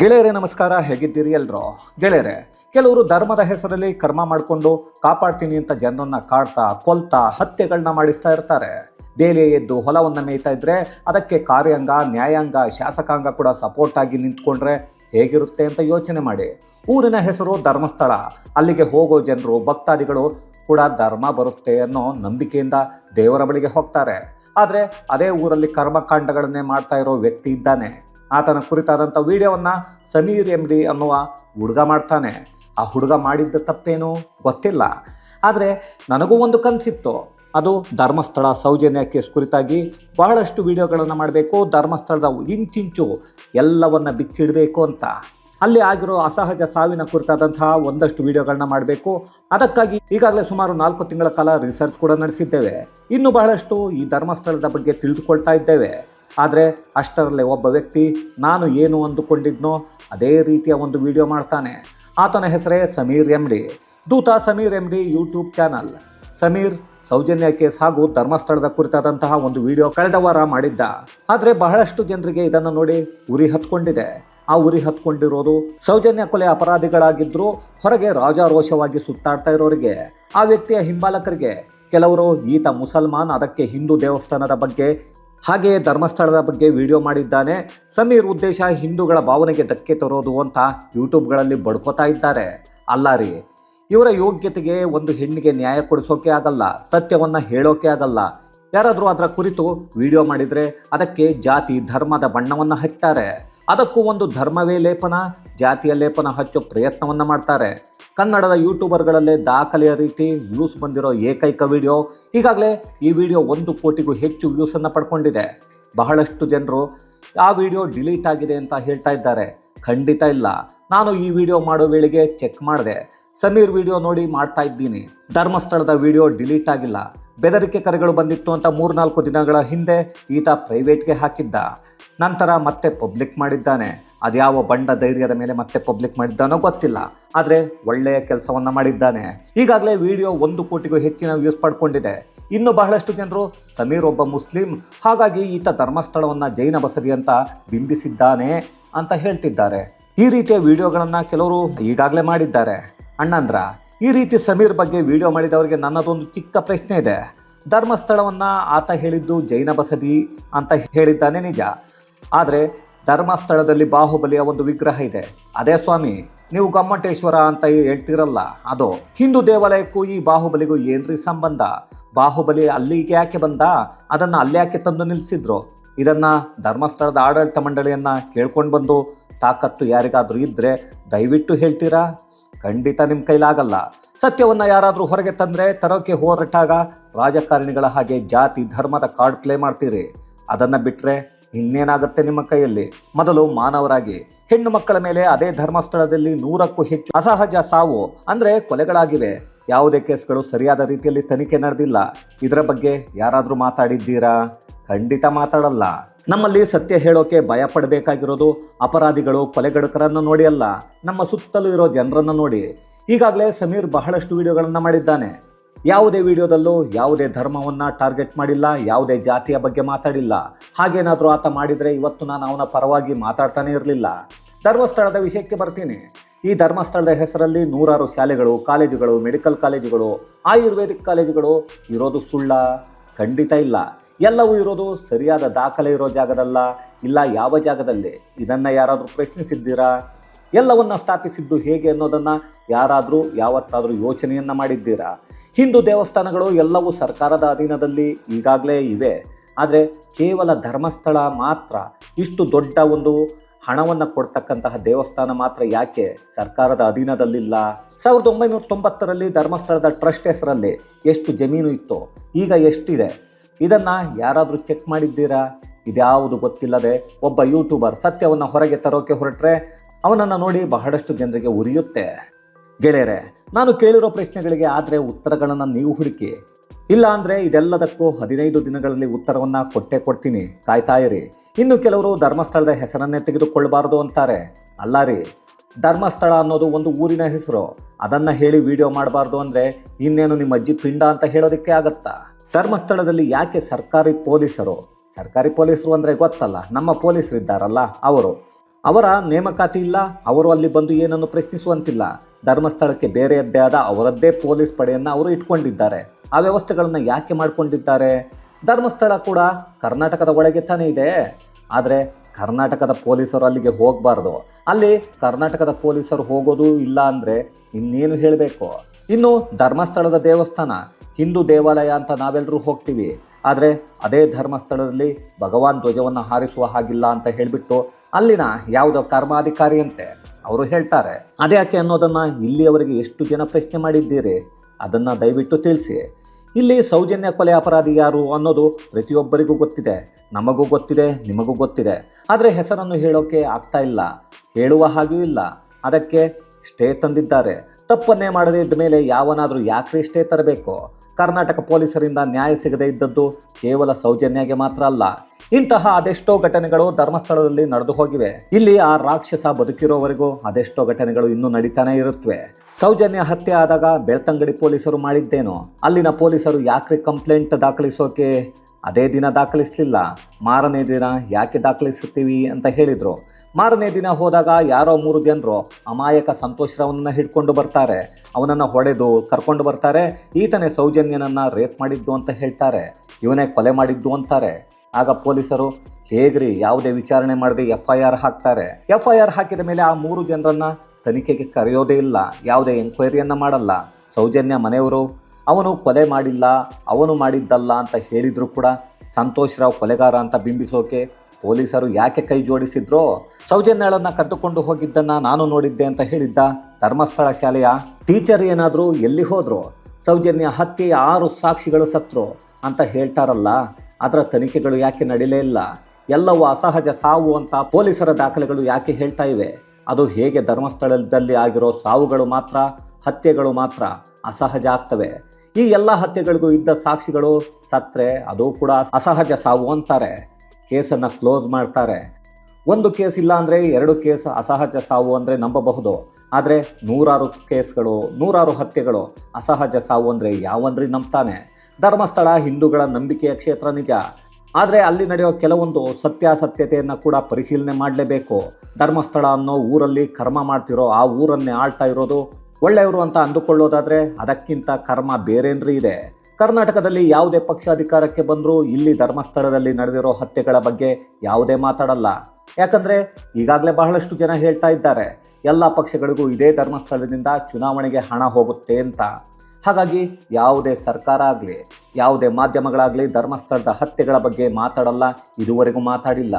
ಗೆಳೆಯರೇ, ನಮಸ್ಕಾರ. ಹೇಗಿದ್ದೀರಿ ಎಲ್ರು? ಗೆಳೆಯರೆ, ಕೆಲವರು ಧರ್ಮದ ಹೆಸರಲ್ಲಿ ಕರ್ಮ ಮಾಡಿಕೊಂಡು ಕಾಪಾಡ್ತೀನಿ ಅಂತ ಜನರನ್ನ ಕಾಡ್ತಾ, ಕೊಲ್ತಾ ಹತ್ಯೆಗಳನ್ನ ಮಾಡಿಸ್ತಾ ಇರ್ತಾರೆ. ಬೇಲೆ ಎದ್ದು ಹೊಲವನ್ನು ಮೇಯ್ತಾ ಇದ್ರೆ ಅದಕ್ಕೆ ಕಾರ್ಯಾಂಗ, ನ್ಯಾಯಾಂಗ, ಶಾಸಕಾಂಗ ಕೂಡ ಸಪೋರ್ಟ್ ಆಗಿ ನಿಂತ್ಕೊಂಡ್ರೆ ಹೇಗಿರುತ್ತೆ ಅಂತ ಯೋಚನೆ ಮಾಡಿ. ಊರಿನ ಹೆಸರು ಧರ್ಮಸ್ಥಳ. ಅಲ್ಲಿಗೆ ಹೋಗೋ ಜನರು, ಭಕ್ತಾದಿಗಳು ಕೂಡ ಧರ್ಮ ಬರುತ್ತೆ ಅನ್ನೋ ನಂಬಿಕೆಯಿಂದ ದೇವರ ಬಳಿಗೆ ಹೋಗ್ತಾರೆ. ಆದರೆ ಅದೇ ಊರಲ್ಲಿ ಕರ್ಮಕಾಂಡಗಳನ್ನೇ ಮಾಡ್ತಾ ಇರೋ ವ್ಯಕ್ತಿ ಇದ್ದಾನೆ. ಆತನ ಕುರಿತಾದಂಥ ವಿಡಿಯೋವನ್ನು ಸಮೀರ್ ಎಂ ಡಿ ಅನ್ನುವ ಹುಡುಗ ಮಾಡ್ತಾನೆ. ಆ ಹುಡುಗ ಮಾಡಿದ್ದ ತಪ್ಪೇನು ಗೊತ್ತಿಲ್ಲ. ಆದರೆ ನನಗೂ ಒಂದು ಕನಸಿತ್ತು. ಅದು ಧರ್ಮಸ್ಥಳ ಸೌಜನ್ಯ ಕೇಸ್ ಕುರಿತಾಗಿ ಬಹಳಷ್ಟು ವಿಡಿಯೋಗಳನ್ನು ಮಾಡಬೇಕು, ಧರ್ಮಸ್ಥಳದ ಇಂಚಿಂಚು ಎಲ್ಲವನ್ನು ಬಿಚ್ಚಿಡಬೇಕು ಅಂತ. ಅಲ್ಲಿ ಆಗಿರೋ ಅಸಹಜ ಸಾವಿನ ಕುರಿತಾದಂತಹ ಒಂದಷ್ಟು ವಿಡಿಯೋಗಳನ್ನ ಮಾಡಬೇಕು. ಅದಕ್ಕಾಗಿ ಈಗಾಗಲೇ ಸುಮಾರು ನಾಲ್ಕು ತಿಂಗಳ ಕಾಲ ರಿಸರ್ಚ್ ಕೂಡ ನಡೆಸಿದ್ದೇವೆ. ಇನ್ನು ಬಹಳಷ್ಟು ಈ ಧರ್ಮಸ್ಥಳದ ಬಗ್ಗೆ ತಿಳಿದುಕೊಳ್ತಾ ಇದ್ದೇವೆ. ಆದರೆ ಅಷ್ಟರಲ್ಲೇ ಒಬ್ಬ ವ್ಯಕ್ತಿ, ನಾನು ಏನು ಅಂದುಕೊಂಡಿದ್ನೋ ಅದೇ ರೀತಿಯ ಒಂದು ವಿಡಿಯೋ ಮಾಡ್ತಾನೆ. ಆತನ ಹೆಸರೇ Sameer M D Dhootha Sameer M D YouTube channel. Sameer Sowjanya case ಹಾಗೂ ಧರ್ಮಸ್ಥಳದ ಕುರಿತಾದಂತಹ ಒಂದು ವಿಡಿಯೋ ಕಳೆದ ವಾರ ಮಾಡಿದ್ದ. ಆದರೆ ಬಹಳಷ್ಟು ಜನರಿಗೆ ಇದನ್ನು ನೋಡಿ ಉರಿ ಹತ್ಕೊಂಡಿದೆ. ಆ ಉರಿ ಹತ್ಕೊಂಡಿರೋದು ಸೌಜನ್ಯ ಕೊಲೆ ಅಪರಾಧಿಗಳಾಗಿದ್ರು, ಹೊರಗೆ ರಾಜಾರೋಷವಾಗಿ ಸುತ್ತಾಡ್ತಾ ಇರೋರಿಗೆ, ಆ ವ್ಯಕ್ತಿಯ ಹಿಂಬಾಲಕರಿಗೆ. ಕೆಲವರು, ಈತ ಮುಸಲ್ಮಾನ್, ಅದಕ್ಕೆ ಹಿಂದೂ ದೇವಸ್ಥಾನದ ಬಗ್ಗೆ ಹಾಗೆಯೇ ಧರ್ಮಸ್ಥಳದ ಬಗ್ಗೆ ವಿಡಿಯೋ ಮಾಡಿದ್ದಾನೆ. ಸಮೀರ್ ಉದ್ದೇಶ ಹಿಂದೂಗಳ ಭಾವನೆಗೆ ಧಕ್ಕೆ ತರೋದು ಅಂತ ಯೂಟ್ಯೂಬ್ಗಳಲ್ಲಿ ಬಡ್ಕೋತಾ ಇದ್ದಾರೆ. ಅಲ್ಲ ರೀ, ಇವರ ಯೋಗ್ಯತೆಗೆ ಒಂದು ಹೆಣ್ಣಿಗೆ ನ್ಯಾಯ ಕೊಡಿಸೋಕೆ ಆಗಲ್ಲ, ಸತ್ಯವನ್ನು ಹೇಳೋಕೆ ಆಗಲ್ಲ ಯಾರಾದರೂ ಅದರ ಕುರಿತು ವಿಡಿಯೋ ಮಾಡಿದರೆ ಅದಕ್ಕೆ ಜಾತಿ ಧರ್ಮದ ಬಣ್ಣವನ್ನು ಹಚ್ತಾರೆ ಅದಕ್ಕೂ ಒಂದು ಧರ್ಮವೇ ಲೇಪನ, ಜಾತಿಯ ಲೇಪನ ಹಚ್ಚೋ ಪ್ರಯತ್ನವನ್ನು ಮಾಡ್ತಾರೆ. ಕನ್ನಡದ ಯೂಟ್ಯೂಬರ್ಗಳಲ್ಲೇ ದಾಖಲೆಯ ರೀತಿ ವ್ಯೂಸ್ ಬಂದಿರೋ ಏಕೈಕ ವಿಡಿಯೋ. ಈಗಾಗಲೇ ಈ ವಿಡಿಯೋ ಒಂದು ಕೋಟಿಗೂ ಹೆಚ್ಚು ವ್ಯೂಸನ್ನು ಪಡ್ಕೊಂಡಿದೆ. ಬಹಳಷ್ಟು ಜನರು ಆ ವಿಡಿಯೋ ಡಿಲೀಟ್ ಆಗಿದೆ ಅಂತ ಹೇಳ್ತಾ ಇದ್ದಾರೆ. ಖಂಡಿತ ಇಲ್ಲ. ನಾನು ಈ ವಿಡಿಯೋ ಮಾಡೋ ವೇಳೆಗೆ ಚೆಕ್ ಮಾಡಿದೆ. ಸಮೀರ್ ವಿಡಿಯೋ ನೋಡಿ ಮಾಡ್ತಾ ಇದ್ದೀನಿ. ಧರ್ಮಸ್ಥಳದ ವಿಡಿಯೋ ಡಿಲೀಟ್ ಆಗಿಲ್ಲ. ಬೆದರಿಕೆ ಕರೆಗಳು ಬಂದಿತ್ತು ಅಂತ ಮೂರ್ನಾಲ್ಕು ದಿನಗಳ ಹಿಂದೆ ಈತ ಪ್ರೈವೇಟ್ಗೆ ಹಾಕಿದ್ದ. ನಂತರ ಮತ್ತೆ ಪಬ್ಲಿಕ್ ಮಾಡಿದ್ದಾನೆ. ಅದ್ಯಾವ ಬಂಡ ಧೈರ್ಯದ ಮೇಲೆ ಮತ್ತೆ ಪಬ್ಲಿಕ್ ಮಾಡಿದ್ದಾನೋ ಗೊತ್ತಿಲ್ಲ. ಆದರೆ ಒಳ್ಳೆಯ ಕೆಲಸವನ್ನ ಮಾಡಿದ್ದಾನೆ. ಈಗಾಗಲೇ ವಿಡಿಯೋ ಒಂದು ಕೋಟಿಗೂ ಹೆಚ್ಚಿನ ವ್ಯೂಸ್ ಪಡ್ಕೊಂಡಿದೆ. ಇನ್ನು ಬಹಳಷ್ಟು ಜನರು, ಸಮೀರ್ ಒಬ್ಬ ಮುಸ್ಲಿಂ, ಹಾಗಾಗಿ ಈತ ಧರ್ಮಸ್ಥಳವನ್ನು ಜೈನ ಬಸದಿ ಅಂತ ಬಿಂಬಿಸಿದ್ದಾನೆ ಅಂತ ಹೇಳ್ತಿದ್ದಾರೆ. ಈ ರೀತಿಯ ವಿಡಿಯೋಗಳನ್ನು ಕೆಲವರು ಈಗಾಗಲೇ ಮಾಡಿದ್ದಾರೆ. ಅಣ್ಣಂದ್ರ ಈ ರೀತಿ ಸಮೀರ್ ಬಗ್ಗೆ ವಿಡಿಯೋ ಮಾಡಿದವರಿಗೆ ನನ್ನದೊಂದು ಚಿಕ್ಕ ಪ್ರಶ್ನೆ ಇದೆ. ಧರ್ಮಸ್ಥಳವನ್ನು ಆತ ಹೇಳಿದ್ದು ಜೈನ ಬಸದಿ ಅಂತ ಹೇಳಿದ್ದಾನೆ ನಿಜ. ಆದರೆ ಧರ್ಮಸ್ಥಳದಲ್ಲಿ ಬಾಹುಬಲಿಯ ಒಂದು ವಿಗ್ರಹ ಇದೆ. ಅದೇ ಸ್ವಾಮಿ, ನೀವು ಗಮ್ಮಟೇಶ್ವರ ಅಂತ ಹೇಳ್ತಿರಲ್ಲ, ಅದು. ಹಿಂದೂ ದೇವಾಲಯಕ್ಕೂ ಈ ಬಾಹುಬಲಿಗೂ ಏನ್ರಿ ಸಂಬಂಧ? ಬಾಹುಬಲಿ ಅಲ್ಲಿಗೆ ಯಾಕೆ ಬಂದ? ಅದನ್ನು ಅಲ್ಲಿ ಯಾಕೆ ತಂದು ನಿಲ್ಲಿಸಿದ್ರು ಇದನ್ನ ಧರ್ಮಸ್ಥಳದ ಆಡಳಿತ ಮಂಡಳಿಯನ್ನ ಕೇಳ್ಕೊಂಡು ಬಂದು ತಾಕತ್ತು ಯಾರಿಗಾದರೂ ಇದ್ದರೆ ದಯವಿಟ್ಟು ಹೇಳ್ತೀರಾ? ಖಂಡಿತ ನಿಮ್ಮ ಕೈಲಾಗಲ್ಲ. ಸತ್ಯವನ್ನು ಯಾರಾದರೂ ಹೊರಗೆ ತಂದರೆ ತರೋಕೆ ಹೊರಟಾಗ ರಾಜಕಾರಣಿಗಳ ಹಾಗೆ ಜಾತಿ ಧರ್ಮದ ಕಾರ್ಡ್ ಪ್ಲೇ ಮಾಡ್ತೀರಿ. ಅದನ್ನು ಬಿಟ್ಟರೆ ಇನ್ನೇನಾಗುತ್ತೆ ನಿಮ್ಮ ಕೈಯಲ್ಲಿ? ಮೊದಲು ಮಾನವರಾಗಿ. ಹೆಣ್ಣು ಮಕ್ಕಳ ಮೇಲೆ ಅದೇ ಧರ್ಮಸ್ಥಳದಲ್ಲಿ ನೂರಕ್ಕೂ ಹೆಚ್ಚು ಅಸಹಜ ಸಾವು ಅಂದರೆ ಕೊಲೆಗಳಾಗಿವೆ. ಯಾವುದೇ ಕೇಸ್ಗಳು ಸರಿಯಾದ ರೀತಿಯಲ್ಲಿ ತನಿಖೆ ನಡೆದಿಲ್ಲ. ಇದರ ಬಗ್ಗೆ ಯಾರಾದರೂ ಮಾತಾಡಿದ್ದೀರಾ? ಖಂಡಿತ ಮಾತಾಡಲ್ಲ. ನಮ್ಮಲ್ಲಿ ಸತ್ಯ ಹೇಳೋಕೆ ಭಯ ಪಡಬೇಕಾಗಿರೋದು ಅಪರಾಧಿಗಳು ಕೊಲೆಗಡುಕರನ್ನು ನೋಡಿ ಅಲ್ಲ, ನಮ್ಮ ಸುತ್ತಲೂ ಇರೋ ಜನರನ್ನು ನೋಡಿ. ಈಗಾಗಲೇ ಸಮೀರ್ ಬಹಳಷ್ಟು ವಿಡಿಯೋಗಳನ್ನು ಮಾಡಿದ್ದಾನೆ. ಯಾವುದೇ ವಿಡಿಯೋದಲ್ಲೂ ಯಾವುದೇ ಧರ್ಮವನ್ನು ಟಾರ್ಗೆಟ್ ಮಾಡಿಲ್ಲ, ಯಾವುದೇ ಜಾತಿಯ ಬಗ್ಗೆ ಮಾತಾಡಿಲ್ಲ. ಹಾಗೇನಾದರೂ ಆತ ಮಾಡಿದರೆ ಇವತ್ತು ನಾನು ಅವನ ಪರವಾಗಿ ಮಾತಾಡ್ತಾನೆ ಇರಲಿಲ್ಲ. ಧರ್ಮಸ್ಥಳದ ವಿಷಯಕ್ಕೆ ಬರ್ತೀನಿ. ಈ ಧರ್ಮಸ್ಥಳದ ಹೆಸರಲ್ಲಿ ನೂರಾರು ಶಾಲೆಗಳು, ಕಾಲೇಜುಗಳು, ಮೆಡಿಕಲ್ ಕಾಲೇಜುಗಳು, ಆಯುರ್ವೇದಿಕ್ ಕಾಲೇಜುಗಳು ಇರೋದು ಸುಳ್ಳ, ಖಂಡಿತ ಇಲ್ಲ. ಎಲ್ಲವೂ ಇರೋದು ಸರಿಯಾದ ದಾಖಲೆ ಇರೋ ಜಾಗದಲ್ಲ, ಇಲ್ಲ ಯಾವ ಜಾಗದಲ್ಲಿ. ಇದನ್ನು ಯಾರಾದರೂ ಪ್ರಶ್ನಿಸಿದ್ದೀರಾ? ಎಲ್ಲವನ್ನು ಸ್ಥಾಪಿಸಿದ್ದು ಹೇಗೆ ಅನ್ನೋದನ್ನು ಯಾರಾದರೂ ಯಾವತ್ತಾದರೂ ಯೋಚನೆಯನ್ನು ಮಾಡಿದ್ದೀರಾ? ಹಿಂದೂ ದೇವಸ್ಥಾನಗಳು ಎಲ್ಲವೂ ಸರ್ಕಾರದ ಅಧೀನದಲ್ಲಿ ಈಗಾಗಲೇ ಇವೆ. ಆದರೆ ಕೇವಲ ಧರ್ಮಸ್ಥಳ ಮಾತ್ರ, ಇಷ್ಟು ದೊಡ್ಡ ಒಂದು ಹಣವನ್ನು ಕೊಡ್ತಕ್ಕಂತಹ ದೇವಸ್ಥಾನ ಮಾತ್ರ ಯಾಕೆ ಸರ್ಕಾರದ ಅಧೀನದಲ್ಲಿಲ್ಲ? ಸಾವಿರದ ಒಂಬೈನೂರ ತೊಂಬತ್ತರಲ್ಲಿ ಧರ್ಮಸ್ಥಳದ ಟ್ರಸ್ಟ್ ಹೆಸರಲ್ಲಿ ಎಷ್ಟು ಜಮೀನು ಇತ್ತು, ಈಗ ಎಷ್ಟಿದೆ? ಇದನ್ನ ಯಾರಾದರೂ ಚೆಕ್ ಮಾಡಿದ್ದೀರಾ? ಇದ್ಯಾವುದು ಗೊತ್ತಿಲ್ಲದೆ ಒಬ್ಬ ಯೂಟ್ಯೂಬರ್ ಸತ್ಯವನ್ನು ಹೊರಗೆ ತರೋಕೆ ಹೊರಟ್ರೆ ಅವನನ್ನು ನೋಡಿ ಬಹಳಷ್ಟು ಜನರಿಗೆ ಉರಿಯುತ್ತೆ. ಗೆಳೆಯರೆ, ನಾನು ಕೇಳಿರೋ ಪ್ರಶ್ನೆಗಳಿಗೆ ಆದರೆ ಉತ್ತರಗಳನ್ನು ನೀವು ಹುಡುಕಿ. ಇಲ್ಲ ಅಂದರೆ ಇದೆಲ್ಲದಕ್ಕೂ ಹದಿನೈದು ದಿನಗಳಲ್ಲಿ ಉತ್ತರವನ್ನು ಕೊಟ್ಟೆ ಕೊಡ್ತೀನಿ. ಕಾಯ್ತಾ ಇನ್ನು ಕೆಲವರು ಧರ್ಮಸ್ಥಳದ ಹೆಸರನ್ನೇ ತೆಗೆದುಕೊಳ್ಳಬಾರದು ಅಂತಾರೆ. ಅಲ್ಲ ರೀ, ಧರ್ಮಸ್ಥಳ ಅನ್ನೋದು ಒಂದು ಊರಿನ ಹೆಸರು. ಅದನ್ನು ಹೇಳಿ ವಿಡಿಯೋ ಮಾಡಬಾರ್ದು ಅಂದರೆ ಇನ್ನೇನು ನಿಮ್ಮ ಅಜ್ಜಿ ಪಿಂಡ ಅಂತ ಹೇಳೋದಕ್ಕೆ ಆಗತ್ತಾ? ಧರ್ಮಸ್ಥಳದಲ್ಲಿ ಯಾಕೆ ಸರ್ಕಾರಿ ಪೊಲೀಸರು? ಸರ್ಕಾರಿ ಪೊಲೀಸರು ಅಂದರೆ ಗೊತ್ತಲ್ಲ, ನಮ್ಮ ಪೊಲೀಸರಿದ್ದಾರಲ್ಲ ಅವರು. ಅವರ ನೇಮಕಾತಿ ಇಲ್ಲ, ಅವರು ಅಲ್ಲಿ ಬಂದು ಏನನ್ನು ಪ್ರಶ್ನಿಸುವಂತಿಲ್ಲ. ಧರ್ಮಸ್ಥಳಕ್ಕೆ ಬೇರೆಯದ್ದೇ ಆದ ಅವರದ್ದೇ ಪೊಲೀಸ್ ಪಡೆಯನ್ನು ಅವರು ಇಟ್ಕೊಂಡಿದ್ದಾರೆ. ಆ ವ್ಯವಸ್ಥೆಗಳನ್ನು ಯಾಕೆ ಮಾಡಿಕೊಂಡಿದ್ದಾರೆ? ಧರ್ಮಸ್ಥಳ ಕೂಡ ಕರ್ನಾಟಕದ ಒಳಗೆ ತಾನೇ ಇದೆ. ಆದರೆ ಕರ್ನಾಟಕದ ಪೊಲೀಸರು ಅಲ್ಲಿಗೆ ಹೋಗಬಾರ್ದು. ಅಲ್ಲಿ ಕರ್ನಾಟಕದ ಪೊಲೀಸರು ಹೋಗೋದು ಇಲ್ಲ ಅಂದರೆ ಇನ್ನೇನು ಹೇಳಬೇಕು? ಇನ್ನು ಧರ್ಮಸ್ಥಳದ ದೇವಸ್ಥಾನ ಹಿಂದೂ ದೇವಾಲಯ ಅಂತ ನಾವೆಲ್ಲರೂ ಹೋಗ್ತೀವಿ. ಆದರೆ ಅದೇ ಧರ್ಮಸ್ಥಳದಲ್ಲಿ ಭಗವಾನ್ ಧ್ವಜವನ್ನು ಹಾರಿಸುವ ಹಾಗಿಲ್ಲ ಅಂತ ಹೇಳಿಬಿಟ್ಟು ಅಲ್ಲಿನ ಯಾವುದೋ ಕರ್ಮಾಧಿಕಾರಿಯಂತೆ ಅವರು ಹೇಳ್ತಾರೆ. ಅದ್ಯಾಕೆ ಅನ್ನೋದನ್ನು ಇಲ್ಲಿಯವರೆಗೆ ಎಷ್ಟು ಜನ ಪ್ರಶ್ನೆ ಮಾಡಿದ್ದೀರಿ? ಅದನ್ನು ದಯವಿಟ್ಟು ತಿಳಿಸಿ. ಇಲ್ಲಿ ಸೌಜನ್ಯ ಕೊಲೆ ಅಪರಾಧಿ ಯಾರು ಅನ್ನೋದು ಪ್ರತಿಯೊಬ್ಬರಿಗೂ ಗೊತ್ತಿದೆ. ನಮಗೂ ಗೊತ್ತಿದೆ, ನಿಮಗೂ ಗೊತ್ತಿದೆ. ಆದರೆ ಹೆಸರನ್ನು ಹೇಳೋಕೆ ಆಗ್ತಾ ಇಲ್ಲ. ಹೇಳುವ ಹಾಗೆಯೂ ಇಲ್ಲ. ಅದಕ್ಕೆ ಸ್ಟೇ ತಂದಿದ್ದಾರೆ. ತಪ್ಪನ್ನೇ ಮಾಡದೇ ಇದ್ದ ಮೇಲೆ ಯಾವನಾದರೂ ಯಾಕ್ರಿ ಸ್ಟೇ ತರಬೇಕು? ಕರ್ನಾಟಕ ಪೊಲೀಸರಿಂದ ನ್ಯಾಯ ಸಿಗದೇ ಇದ್ದದ್ದು ಕೇವಲ ಸೌಜನ್ಯಗೆ ಮಾತ್ರ ಅಲ್ಲ. ಇಂತಹ ಅದೆಷ್ಟೋ ಘಟನೆಗಳು ಧರ್ಮಸ್ಥಳದಲ್ಲಿ ನಡೆದು ಹೋಗಿವೆ. ಇಲ್ಲಿ ಆ ರಾಕ್ಷಸ ಬದುಕಿರೋವರೆಗೂ ಅದೆಷ್ಟೋ ಘಟನೆಗಳು ಇನ್ನೂ ನಡೀತಾನೆ ಇರುತ್ತವೆ ಸೌಜನ್ಯ ಹತ್ಯೆ ಆದಾಗ ಬೆಳ್ತಂಗಡಿ ಪೊಲೀಸರು ಮಾಡಿದ್ದೇನು? ಅಲ್ಲಿನ ಪೊಲೀಸರು ಯಾಕ್ರಿ ಕಂಪ್ಲೇಂಟ್ ದಾಖಲಿಸೋಕೆ ಅದೇ ದಿನ ದಾಖಲಿಸಲಿಲ್ಲ? ಮಾರನೇ ದಿನ ಯಾಕೆ ದಾಖಲಿಸುತ್ತೀವಿ ಅಂತ ಹೇಳಿದರು. ಮಾರನೇ ದಿನ ಹೋದಾಗ ಯಾರೋ ಮೂರು ಜನರು ಅಮಾಯಕ ಸಂತೋಷವನ್ನು ಹಿಡ್ಕೊಂಡು ಬರ್ತಾರೆ. ಅವನನ್ನು ಹೊಡೆದು ಕರ್ಕೊಂಡು ಬರ್ತಾರೆ. ಈತನೇ ಸೌಜನ್ಯನನ್ನು ರೇಪ್ ಮಾಡಿದ್ದು ಅಂತ ಹೇಳ್ತಾರೆ. ಇವನೇ ಕೊಲೆ ಮಾಡಿದ್ದು ಅಂತಾರೆ. ಆಗ ಪೊಲೀಸರು, ಹೇಗ್ರಿ ಯಾವುದೇ ವಿಚಾರಣೆ ಮಾಡದೆ ಎಫ್ ಐ ಆರ್ ಹಾಕ್ತಾರೆ. ಎಫ್ ಐ ಆರ್ ಹಾಕಿದ ಮೇಲೆ ಆ ಮೂರು ಜನರನ್ನು ತನಿಖೆಗೆ ಕರೆಯೋದೇ ಇಲ್ಲ. ಯಾವುದೇ ಎಂಕ್ವೈರಿಯನ್ನು ಮಾಡಲ್ಲ. ಸೌಜನ್ಯ ಮನೆಯವರು, ಅವನು ಕೊಲೆ ಮಾಡಿಲ್ಲ, ಅವನು ಮಾಡಿದ್ದಲ್ಲ ಅಂತ ಹೇಳಿದರೂ ಕೂಡ ಸಂತೋಷ್ ರಾವ್ ಕೊಲೆಗಾರ ಅಂತ ಬಿಂಬಿಸೋಕೆ ಪೊಲೀಸರು ಯಾಕೆ ಕೈ ಜೋಡಿಸಿದ್ರೋ ಸೌಜನ್ಯಳನ್ನ ಕರೆದುಕೊಂಡು ಹೋಗಿದ್ದನ್ನ ನಾನು ನೋಡಿದ್ದೆ ಅಂತ ಹೇಳಿದ್ದ ಧರ್ಮಸ್ಥಳ ಶಾಲೆಯ ಟೀಚರ್ ಏನಾದರೂ ಎಲ್ಲಿ ಹೋದ್ರು ಸೌಜನ್ಯ ಹತ್ಯೆಯ ಆರು ಸಾಕ್ಷಿಗಳು ಸತ್ರು ಅಂತ ಹೇಳ್ತಾರಲ್ಲ, ಅದರ ತನಿಖೆಗಳು ಯಾಕೆ ನಡೀಲೇ ಇಲ್ಲ? ಎಲ್ಲವೂ ಅಸಹಜ ಸಾವು ಅಂತ ಪೊಲೀಸರ ದಾಖಲೆಗಳು ಯಾಕೆ ಹೇಳ್ತಾ ಇವೆ? ಅದು ಹೇಗೆ ಧರ್ಮಸ್ಥಳದಲ್ಲಿ ಆಗಿರೋ ಸಾವುಗಳು ಮಾತ್ರ, ಹತ್ಯೆಗಳು ಮಾತ್ರ ಅಸಹಜ ಆಗ್ತವೆ? ಈ ಎಲ್ಲ ಹತ್ಯೆಗಳಿಗೂ ಇದ್ದ ಸಾಕ್ಷಿಗಳು ಸತ್ರೆ, ಅದು ಕೂಡ ಅಸಹಜ ಸಾವು ಅಂತಾರೆ. ಕೇಸನ್ನು ಕ್ಲೋಸ್ ಮಾಡ್ತಾರೆ. ಒಂದು ಕೇಸ್ ಇಲ್ಲ ಅಂದರೆ ಎರಡು ಕೇಸ್ ಅಸಹಜ ಸಾವು ಅಂದರೆ ನಂಬಬಹುದು. ಆದರೆ ನೂರಾರು ಕೇಸ್ಗಳು, ನೂರಾರು ಹತ್ಯೆಗಳು ಅಸಹಜ ಸಾವು ಅಂದರೆ ಯಾವಂದ್ರೆ ನಂಬ್ತಾನೆ? ಧರ್ಮಸ್ಥಳ, ಹಿಂದೂಗಳ ನಂಬಿಕೆಯ ಕ್ಷೇತ್ರ ನಿಜ. ಆದರೆ ಅಲ್ಲಿ ನಡೆಯೋ ಕೆಲವೊಂದು ಸತ್ಯಾಸತ್ಯತೆಯನ್ನು ಕೂಡ ಪರಿಶೀಲನೆ ಮಾಡಲೇಬೇಕು. ಧರ್ಮಸ್ಥಳ ಅನ್ನೋ ಊರಲ್ಲಿ ಕರ್ಮ ಮಾಡ್ತಿರೋ ಆ ಊರನ್ನೇ ಆಳ್ತಾ ಇರೋದು ಒಳ್ಳೆಯವರು ಅಂತ ಅಂದುಕೊಳ್ಳೋದಾದರೆ ಅದಕ್ಕಿಂತ ಕರ್ಮ ಬೇರೇನ್ರಿ ಇದೆ? ಕರ್ನಾಟಕದಲ್ಲಿ ಯಾವುದೇ ಪಕ್ಷ ಅಧಿಕಾರಕ್ಕೆ ಬಂದರೂ ಇಲ್ಲಿ ಧರ್ಮಸ್ಥಳದಲ್ಲಿ ನಡೆದಿರೋ ಹತ್ಯೆಗಳ ಬಗ್ಗೆ ಯಾವುದೇ ಮಾತಾಡಲ್ಲ. ಯಾಕಂದರೆ ಈಗಾಗಲೇ ಬಹಳಷ್ಟು ಜನ ಹೇಳ್ತಾ ಇದ್ದಾರೆ, ಎಲ್ಲ ಪಕ್ಷಗಳಿಗೂ ಇದೇ ಧರ್ಮಸ್ಥಳದಿಂದ ಚುನಾವಣೆಗೆ ಹಣ ಹೋಗುತ್ತೆ ಅಂತ. ಹಾಗಾಗಿ ಯಾವುದೇ ಸರ್ಕಾರ ಆಗಲಿ, ಯಾವುದೇ ಮಾಧ್ಯಮಗಳಾಗಲಿ ಧರ್ಮಸ್ಥಳದ ಹತ್ಯೆಗಳ ಬಗ್ಗೆ ಮಾತಾಡಲ್ಲ, ಇದುವರೆಗೂ ಮಾತಾಡಿಲ್ಲ.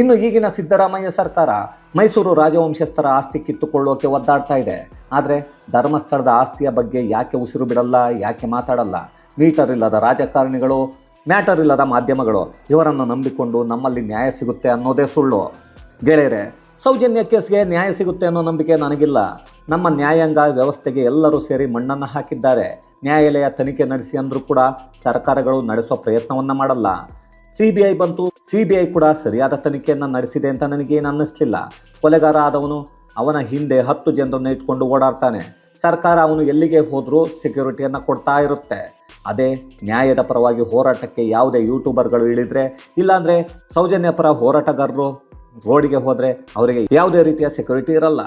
ಇನ್ನು ಈಗಿನ ಸಿದ್ದರಾಮಯ್ಯ ಸರ್ಕಾರ ಮೈಸೂರು ರಾಜವಂಶಸ್ಥರ ಆಸ್ತಿ ಕಿತ್ತುಕೊಳ್ಳೋಕೆ ಒದ್ದಾಡ್ತಾ ಇದೆ. ಆದರೆ ಧರ್ಮಸ್ಥಳದ ಆಸ್ತಿಯ ಬಗ್ಗೆ ಯಾಕೆ ಉಸಿರು ಬಿಡಲ್ಲ, ಯಾಕೆ ಮಾತಾಡಲ್ಲ? ಮೀಟರ್ ಇಲ್ಲದ ರಾಜಕಾರಣಿಗಳು, ಮ್ಯಾಟರ್ ಇಲ್ಲದ ಮಾಧ್ಯಮಗಳು ಇವರನ್ನು ನಂಬಿಕೊಂಡು ನಮ್ಮಲ್ಲಿ ನ್ಯಾಯ ಸಿಗುತ್ತೆ ಅನ್ನೋದೇ ಸುಳ್ಳು. ಗೆಳೆಯರೆ, ಸೌಜನ್ಯ ಕೇಸ್ಗೆ ನ್ಯಾಯ ಸಿಗುತ್ತೆ ಅನ್ನೋ ನಂಬಿಕೆ ನನಗಿಲ್ಲ. ನಮ್ಮ ನ್ಯಾಯಾಂಗ ವ್ಯವಸ್ಥೆಗೆ ಎಲ್ಲರೂ ಸೇರಿ ಮಣ್ಣನ್ನು ಹಾಕಿದ್ದಾರೆ. ನ್ಯಾಯಾಲಯ ತನಿಖೆ ನಡೆಸಿ ಅಂದರೂ ಕೂಡ ಸರ್ಕಾರಗಳು ನಡೆಸೋ ಪ್ರಯತ್ನವನ್ನು ಮಾಡಲ್ಲ. ಸಿ ಬಿ ಐ ಬಂತು ಸಿ ಬಿ ಐ ಕೂಡ ಸರಿಯಾದ ತನಿಖೆಯನ್ನು ನಡೆಸಿದೆ ಅಂತ ನನಗೇನು ಅನ್ನಿಸ್ಲಿಲ್ಲ. ಕೊಲೆಗಾರ ಆದವನು ಅವನ ಹಿಂದೆ ಹತ್ತು ಜನರನ್ನು ಇಟ್ಕೊಂಡು ಓಡಾಡ್ತಾನೆ. ಸರ್ಕಾರ ಅವನು ಎಲ್ಲಿಗೆ ಹೋದರೂ ಸೆಕ್ಯೂರಿಟಿಯನ್ನು ಕೊಡ್ತಾ ಇರುತ್ತೆ. ಅದೇ ನ್ಯಾಯದ ಪರವಾಗಿ ಹೋರಾಟಕ್ಕೆ ಯಾವುದೇ ಯೂಟ್ಯೂಬರ್ಗಳು ಇಳಿದರೆ, ಇಲ್ಲಾಂದರೆ ಸೌಜನ್ಯ ಪರ ಹೋರಾಟಗಾರರು ರೋಡಿಗೆ ಹೋದರೆ ಅವರಿಗೆ ಯಾವುದೇ ರೀತಿಯ ಸೆಕ್ಯೂರಿಟಿ ಇರಲ್ಲ.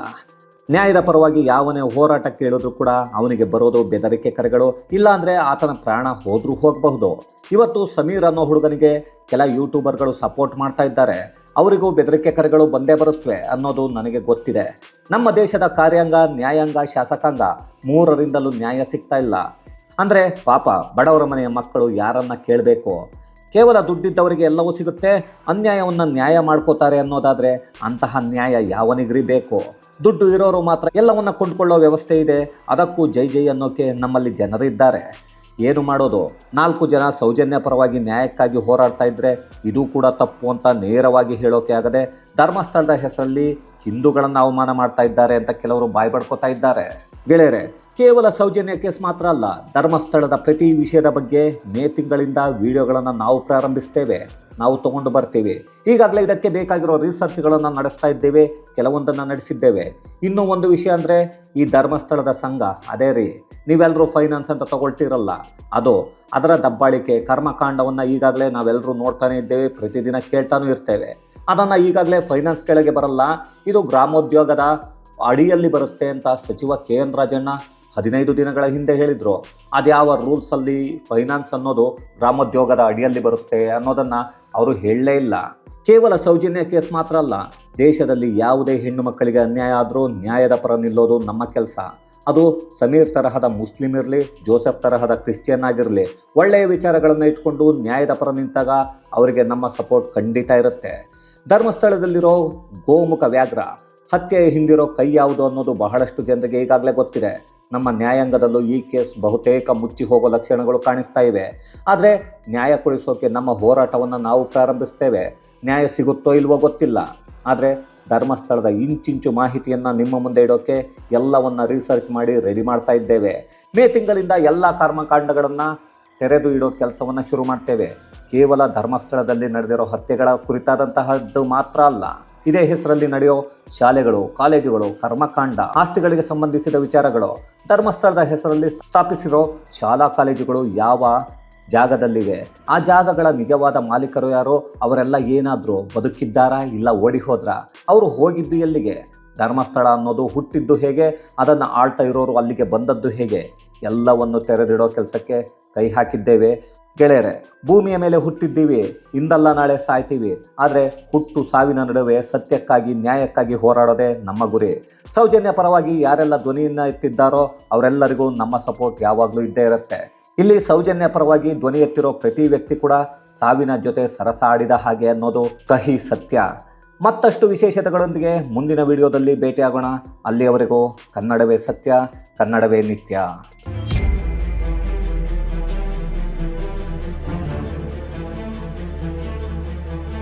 ನ್ಯಾಯದ ಪರವಾಗಿ ಯಾವನೇ ಹೋರಾಟ ಕೇಳಿದ್ರು ಕೂಡ ಅವನಿಗೆ ಬರೋದು ಬೆದರಿಕೆ ಕರೆಗಳು. ಇಲ್ಲಾಂದರೆ ಆತನ ಪ್ರಾಣ ಹೋದ್ರೂ ಹೋಗಬಹುದು. ಇವತ್ತು ಸಮೀರ್ ಅನ್ನೋ ಹುಡುಗನಿಗೆ ಕೆಲ ಯೂಟ್ಯೂಬರ್ಗಳು ಸಪೋರ್ಟ್ ಮಾಡ್ತಾ ಇದ್ದಾರೆ. ಅವರಿಗೂ ಬೆದರಿಕೆ ಕರೆಗಳು ಬಂದೇ ಬರುತ್ತವೆ ಅನ್ನೋದು ನನಗೆ ಗೊತ್ತಿದೆ. ನಮ್ಮ ದೇಶದ ಕಾರ್ಯಾಂಗ, ನ್ಯಾಯಾಂಗ, ಶಾಸಕಾಂಗ ಮೂರರಿಂದಲೂ ನ್ಯಾಯ ಸಿಗ್ತಾ ಇಲ್ಲ. ಅಂದರೆ ಪಾಪ ಬಡವರ ಮನೆಯ ಮಕ್ಕಳು ಯಾರನ್ನ ಕೇಳಬೇಕು? ಕೇವಲ ದುಡ್ಡಿದ್ದವರಿಗೆ ಎಲ್ಲವೂ ಸಿಗುತ್ತೆ, ಅನ್ಯಾಯವನ್ನು ನ್ಯಾಯ ಮಾಡ್ಕೋತಾರೆ ಅನ್ನೋದಾದರೆ ಅಂತಹ ನ್ಯಾಯ ಯಾವನಿಗ್ರಿ ಬೇಕು? ದುಡ್ಡು ಇರೋರು ಮಾತ್ರ ಎಲ್ಲವನ್ನ ಕೊಂಡ್ಕೊಳ್ಳೋ ವ್ಯವಸ್ಥೆ ಇದೆ. ಅದಕ್ಕೂ ಜೈ ಜೈ ಅನ್ನೋಕೆ ನಮ್ಮಲ್ಲಿ ಜನರಿದ್ದಾರೆ ಏನು ಮಾಡೋದು? ನಾಲ್ಕು ಜನ ಸೌಜನ್ಯ ಪರವಾಗಿ ನ್ಯಾಯಕ್ಕಾಗಿ ಹೋರಾಡ್ತಾ ಇದ್ರೆ ಇದು ಕೂಡ ತಪ್ಪು ಅಂತ ನೇರವಾಗಿ ಹೇಳೋಕೆ ಆಗದೆ ಧರ್ಮಸ್ಥಳದ ಹೆಸರಲ್ಲಿ ಹಿಂದೂಗಳನ್ನು ಅವಮಾನ ಮಾಡ್ತಾ ಇದ್ದಾರೆ ಅಂತ ಕೆಲವರು ಬಾಯ್ ಪಡ್ಕೋತಾ ಇದ್ದಾರೆ. ಗೆಳೆಯರೆ, ಕೇವಲ ಸೌಜನ್ಯ ಕೇಸ್ ಮಾತ್ರ ಅಲ್ಲ, ಧರ್ಮಸ್ಥಳದ ಪ್ರತಿ ವಿಷಯದ ಬಗ್ಗೆ ಮೇ ತಿಂಗಳಿಂದ ವಿಡಿಯೋಗಳನ್ನು ನಾವು ಪ್ರಾರಂಭಿಸ್ತೇವೆ. ನಾವು ತಗೊಂಡು ಬರ್ತೀವಿ. ಈಗಾಗಲೇ ಇದಕ್ಕೆ ಬೇಕಾಗಿರೋ ರಿಸರ್ಚ್ಗಳನ್ನು ನಡೆಸ್ತಾ ಇದ್ದೇವೆ, ಕೆಲವೊಂದನ್ನು ನಡೆಸಿದ್ದೇವೆ. ಇನ್ನೂ ಒಂದು ವಿಷಯ ಅಂದರೆ ಈ ಧರ್ಮಸ್ಥಳದ ಸಂಘ, ಅದೇ ರೀ ನೀವೆಲ್ಲರೂ ಫೈನಾನ್ಸ್ ಅಂತ ತಗೊಳ್ತಿರಲ್ಲ. ಅದು ಅದರ ದಬ್ಬಾಳಿಕೆ, ಕರ್ಮಕಾಂಡವನ್ನು ಈಗಾಗಲೇ ನಾವೆಲ್ಲರೂ ನೋಡ್ತಾನೆ ಇದ್ದೇವೆ, ಪ್ರತಿದಿನ ಕೇಳ್ತಾನೂ ಇರ್ತೇವೆ. ಅದನ್ನು ಈಗಾಗಲೇ ಫೈನಾನ್ಸ್ ಕೆಳಗೆ ಬರಲ್ಲ, ಇದು ಗ್ರಾಮೋದ್ಯೋಗದ ಅಡಿಯಲ್ಲಿ ಬರುತ್ತೆ ಅಂತ ಸಚಿವ ಕೆ ಎನ್ ರಾಜಣ್ಣ ಹದಿನೈದು ದಿನಗಳ ಹಿಂದೆ ಹೇಳಿದರು. ಅದ್ಯಾವ ರೂಲ್ಸಲ್ಲಿ ಫೈನಾನ್ಸ್ ಅನ್ನೋದು ಗ್ರಾಮೋದ್ಯೋಗದ ಅಡಿಯಲ್ಲಿ ಬರುತ್ತೆ ಅನ್ನೋದನ್ನು ಅವರು ಹೇಳಲೇ ಇಲ್ಲ. ಕೇವಲ ಸೌಜನ್ಯ ಕೇಸ್ ಮಾತ್ರ ಅಲ್ಲ, ದೇಶದಲ್ಲಿ ಯಾವುದೇ ಹೆಣ್ಣು ಮಕ್ಕಳಿಗೆ ಅನ್ಯಾಯ ಆದರೂ ನ್ಯಾಯದ ಪರ ನಿಲ್ಲೋದು ನಮ್ಮ ಕೆಲಸ. ಅದು ಸಮೀರ್ ತರಹದ ಮುಸ್ಲಿಂ ಇರಲಿ, ಜೋಸೆಫ್ ತರಹದ ಕ್ರಿಶ್ಚಿಯನ್ ಆಗಿರಲಿ, ಒಳ್ಳೆಯ ವಿಚಾರಗಳನ್ನು ಇಟ್ಕೊಂಡು ನ್ಯಾಯದ ಪರ ನಿಂತಾಗ ಅವರಿಗೆ ನಮ್ಮ ಸಪೋರ್ಟ್ ಖಂಡಿತ ಇರುತ್ತೆ. ಧರ್ಮಸ್ಥಳದಲ್ಲಿರೋ ಗೋಮುಖ ವ್ಯಾಘ್ರ ಹತ್ಯೆಯ ಹಿಂದಿರೋ ಕೈ ಯಾವುದು ಅನ್ನೋದು ಬಹಳಷ್ಟು ಜನರಿಗೆ ಈಗಾಗಲೇ ಗೊತ್ತಿದೆ. ನಮ್ಮ ನ್ಯಾಯಾಂಗದಲ್ಲೂ ಈ ಕೇಸ್ ಬಹುತೇಕ ಮುಚ್ಚಿ ಹೋಗೋ ಲಕ್ಷಣಗಳು ಕಾಣಿಸ್ತಾ ಇವೆ. ಆದರೆ ನ್ಯಾಯ ಕೊಡಿಸೋಕೆ ನಮ್ಮ ಹೋರಾಟವನ್ನು ನಾವು ಪ್ರಾರಂಭಿಸ್ತೇವೆ. ನ್ಯಾಯ ಸಿಗುತ್ತೋ ಇಲ್ವೋ ಗೊತ್ತಿಲ್ಲ. ಆದರೆ ಧರ್ಮಸ್ಥಳದ ಇಂಚಿಂಚು ಮಾಹಿತಿಯನ್ನು ನಿಮ್ಮ ಮುಂದೆ ಇಡೋಕೆ ಎಲ್ಲವನ್ನು ರಿಸರ್ಚ್ ಮಾಡಿ ರೆಡಿ ಮಾಡ್ತಾ ಇದ್ದೇವೆ. ಮೇ ತಿಂಗಳಿಂದ ಎಲ್ಲ ಕರ್ಮಕಾಂಡಗಳನ್ನು ತೆರೆದು ಇಡೋ ಕೆಲಸವನ್ನು ಶುರು ಮಾಡ್ತೇವೆ. ಕೇವಲ ಧರ್ಮಸ್ಥಳದಲ್ಲಿ ನಡೆದಿರೋ ಹತ್ಯೆಗಳ ಕುರಿತಾದಂತಹದ್ದು ಮಾತ್ರ ಅಲ್ಲ. ಇದೇ ಹೆಸರಲ್ಲಿ ನಡೆಯೋ ಶಾಲೆಗಳು, ಕಾಲೇಜುಗಳು, ಕರ್ಮಕಾಂಡ, ಆಸ್ತಿಗಳಿಗೆ ಸಂಬಂಧಿಸಿದ ವಿಚಾರಗಳು, ಧರ್ಮಸ್ಥಳದ ಹೆಸರಲ್ಲಿ ಸ್ಥಾಪಿಸಿರೋ ಶಾಲಾ ಕಾಲೇಜುಗಳು ಯಾವ ಜಾಗದಲ್ಲಿವೆ? ಆ ಜಾಗಗಳ ನಿಜವಾದ ಮಾಲೀಕರು ಯಾರು? ಅವರೆಲ್ಲ ಏನಾದರೂ ಬದುಕಿದ್ದಾರಾ ಇಲ್ಲ ಓಡಿ ಹೋದ್ರಾ ಅವರು ಹೋಗಿದ್ದು ಎಲ್ಲಿಗೆ? ಧರ್ಮಸ್ಥಳ ಅನ್ನೋದು ಹುಟ್ಟಿದ್ದು ಹೇಗೆ? ಅದನ್ನು ಆಳ್ತಾ ಇರೋರು ಅಲ್ಲಿಗೆ ಬಂದದ್ದು ಹೇಗೆ? ಎಲ್ಲವನ್ನು ತೆರೆದಿಡೋ ಕೆಲಸಕ್ಕೆ ಕೈ ಹಾಕಿದ್ದೇವೆ. ಗೆಳೆಯರೆ, ಭೂಮಿಯ ಮೇಲೆ ಹುಟ್ಟಿದ್ದೀವಿ, ಇಂದಲ್ಲ ನಾಳೆ ಸಾಯ್ತೀವಿ. ಆದರೆ ಹುಟ್ಟು ಸಾವಿನ ನಡುವೆ ಸತ್ಯಕ್ಕಾಗಿ, ನ್ಯಾಯಕ್ಕಾಗಿ ಹೋರಾಡೋದೇ ನಮ್ಮ ಗುರಿ. ಸೌಜನ್ಯ ಪರವಾಗಿ ಯಾರೆಲ್ಲ ಧ್ವನಿಯನ್ನು ಎತ್ತಿದ್ದಾರೋ ಅವರೆಲ್ಲರಿಗೂ ನಮ್ಮ ಸಪೋರ್ಟ್ ಯಾವಾಗಲೂ ಇದ್ದೇ ಇರುತ್ತೆ. ಇಲ್ಲಿ ಸೌಜನ್ಯ ಪರವಾಗಿ ಧ್ವನಿ ಎತ್ತಿರೋ ಪ್ರತಿ ವ್ಯಕ್ತಿ ಕೂಡ ಸಾವಿನ ಜೊತೆ ಸರಸ ಆಡಿದ ಹಾಗೆ ಅನ್ನೋದು ಕಹಿ ಸತ್ಯ. ಮತ್ತಷ್ಟು ವಿಶೇಷತೆಗಳೊಂದಿಗೆ ಮುಂದಿನ ವಿಡಿಯೋದಲ್ಲಿ ಭೇಟಿಯಾಗೋಣ. ಅಲ್ಲಿಯವರೆಗೂ ಕನ್ನಡವೇ ಸತ್ಯ, ಕನ್ನಡವೇ ನಿತ್ಯ.